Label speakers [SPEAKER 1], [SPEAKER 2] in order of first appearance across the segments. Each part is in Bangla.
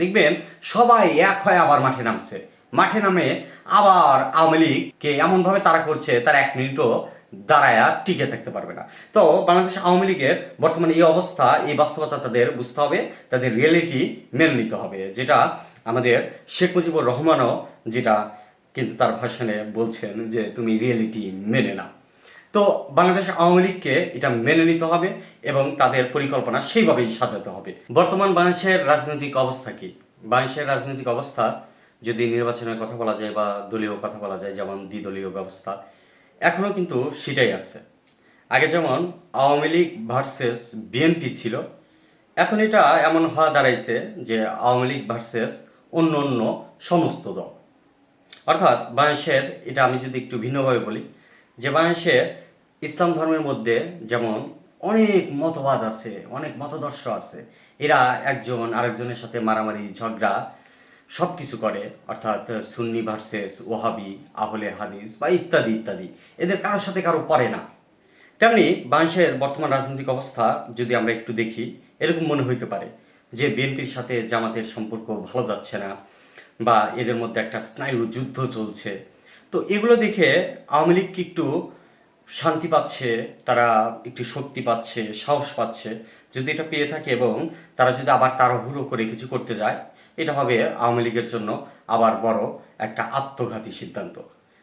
[SPEAKER 1] দেখবেন সবাই এক হয়ে আবার মাঠে নামছে। মাঠে নামে আবার আওয়ামী লীগকে এমনভাবে তারা করছে, তার এক মিনিটও দাঁড়ায়া টিকে থাকতে পারবে না। তো বাংলাদেশ আওয়ামী লীগের বর্তমানে এই অবস্থা, এই বাস্তবতা তাদের বুঝতে হবে, তাদের রিয়েলিটি মেনে নিতে হবে, যেটা আমাদের শেখ মুজিবুর রহমানও যেটা কিন্তু তার ভাষণে বলছেন যে, তুমি রিয়েলিটি মেনে নাও। তো বাংলাদেশ আওয়ামী লীগকে এটা মেনে নিতে হবে এবং তাদের পরিকল্পনা সেইভাবেই সাজাতে হবে। বর্তমান বাংলাদেশের রাজনৈতিক অবস্থা কি? বাংলাদেশের রাজনৈতিক অবস্থা যদি নির্বাচনের কথা বলা যায় বা দলীয় কথা বলা যায়, যেমন দ্বিদলীয় ব্যবস্থা এখনও কিন্তু সেটাই আছে। আগে যেমন আওয়ামী লীগ ভার্সেস বিএনপি ছিল, এখন এটা এমন হওয়া দাঁড়াইছে যে আওয়ামী লীগ ভার্সেস অন্য অন্য সমস্ত দল। অর্থাৎ বাংলাদেশের, এটা আমি যদি একটু ভিন্নভাবে বলি যে বাংলাদেশে ইসলাম ধর্মের মধ্যে যেমন অনেক মতবাদ আছে, অনেক মতদর্শ আছে, এরা একজন আরেকজনের সাথে মারামারি, ঝগড়া সব কিছু করে, অর্থাৎ সুন্নি ভার্সেস ওহাবি আহলে হাদিস বা ইত্যাদি ইত্যাদি। এদের কারোর সাথে কারও পড়ে না। তেমনি বাংলাদেশের বর্তমান রাজনৈতিক অবস্থা যদি আমরা একটু দেখি, এরকম মনে হইতে পারে যে বিএনপির সাথে জামাতের সম্পর্ক ভালো যাচ্ছে না বা এদের মধ্যে একটা স্নায়ু যুদ্ধ চলছে। তো এগুলো দেখে আওয়ামী লীগ একটু শান্তি পাচ্ছে, তারা একটু শক্তি পাচ্ছে, সাহস পাচ্ছে? যদি এটা পেয়ে থাকে এবং তারা যদি আবার তাড়াহুড়ো করে কিছু করতে যায়, এটা হবে আওয়ামী লীগের জন্য আবার বড় একটা আত্মঘাতী সিদ্ধান্ত।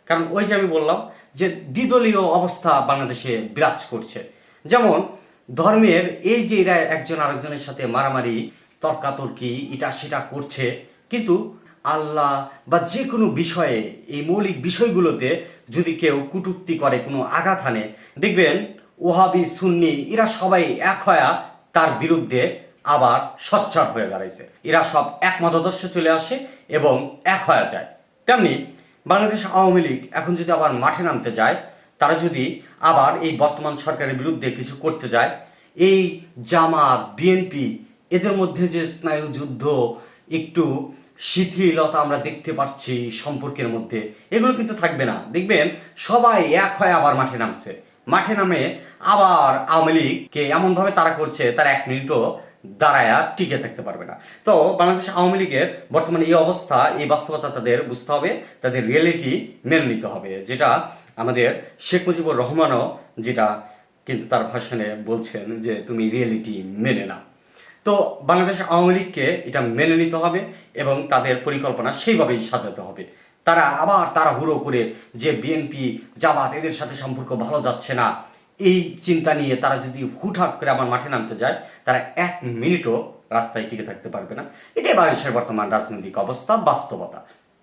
[SPEAKER 1] কারণ ওই যে আমি বললাম যে দ্বিদলীয় অবস্থা বাংলাদেশে বিরাজ করছে। যেমন ধর্মের এই যে এরা একজন আরেকজনের সাথে মারামারি, তর্কাতর্কি, এটা সেটা করছে, কিন্তু আল্লাহ বা যে কোনো বিষয়ে এই মৌলিক বিষয়গুলোতে যদি কেউ কুটুক্তি করে, কোনো আঘাত হানে, দেখবেন ওহাবি, সুন্নি, এরা সবাই এক হয়া তার বিরুদ্ধে আবার সচ্চার হয়ে দাঁড়াইছে। এরা সব এক মতাদর্শে চলে আসে এবং এক হয়ে যায়। তেমনি বাংলাদেশ আওয়ামী লীগ এখন যদি আবার মাঠে নামতে যায়, তারা যদি আবার এই বর্তমান সরকারের বিরুদ্ধে কিছু করতে যায়, এই জামাত, বিএনপি, এদের মধ্যে যে স্নায়ু যুদ্ধ একটু শিথিলতা আমরা দেখতে পাচ্ছি সম্পর্কের মধ্যে। এগুলো কিন্তু থাকবে না। দেখবেন, সবাই এক হয়ে আবার মাঠে নামছে। মাঠে নামে আবার আওয়ামী লীগকে এমনভাবে তারা করছে, তার এক মিনিটও দাঁড়ায়া টিকে থাকতে পারবে না। তো বাংলাদেশ আওয়ামী লীগের বর্তমানে এই অবস্থা, এই বাস্তবতা তাদের বুঝতে হবে, তাদের রিয়েলিটি মেনে নিতে হবে, যেটা আমাদের শেখ মুজিবুর রহমানও যেটা কিন্তু তার ভাষণে বলছেন যে, তুমি রিয়েলিটি মেনে নাও। তো বাংলাদেশ আওয়ামী লীগকে এটা মেনে নিতে হবে এবং তাদের পরিকল্পনা সেইভাবেই সাজাতে হবে। তারা আবার তারা হুড়ো করে যে বিএনপি জামাত এদের সাথে সম্পর্ক ভালো যাচ্ছে না, এই চিন্তা নিয়ে তারা যদি হুটহাট করে আমার মাঠে নামতে যায়, তারা এক মিনিটও রাস্তায় টিকে থাকতে পারবে না। এটাই বাংলাদেশের বর্তমান রাজনৈতিক অবস্থা, বাস্তবতা।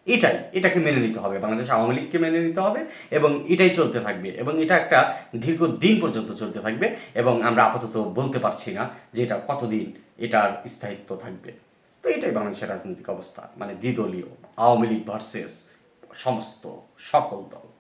[SPEAKER 1] এটাই, এটাকে মেনে নিতে হবে, বাংলাদেশ আওয়ামী লীগকে মেনে নিতে হবে এবং এটাই চলতে থাকবে এবং এটা একটা দীর্ঘ দিন পর্যন্ত চলতে থাকবে এবং আমরা আপাতত বলতে পারছি না যে এটা কতদিন এটার স্থায়িত্ব থাকবে। তো এটাই বাংলাদেশের রাজনৈতিক অবস্থা মানে দ্বিদলীয়, আওয়ামী লীগ ভার্সেস সমস্ত সকল দল।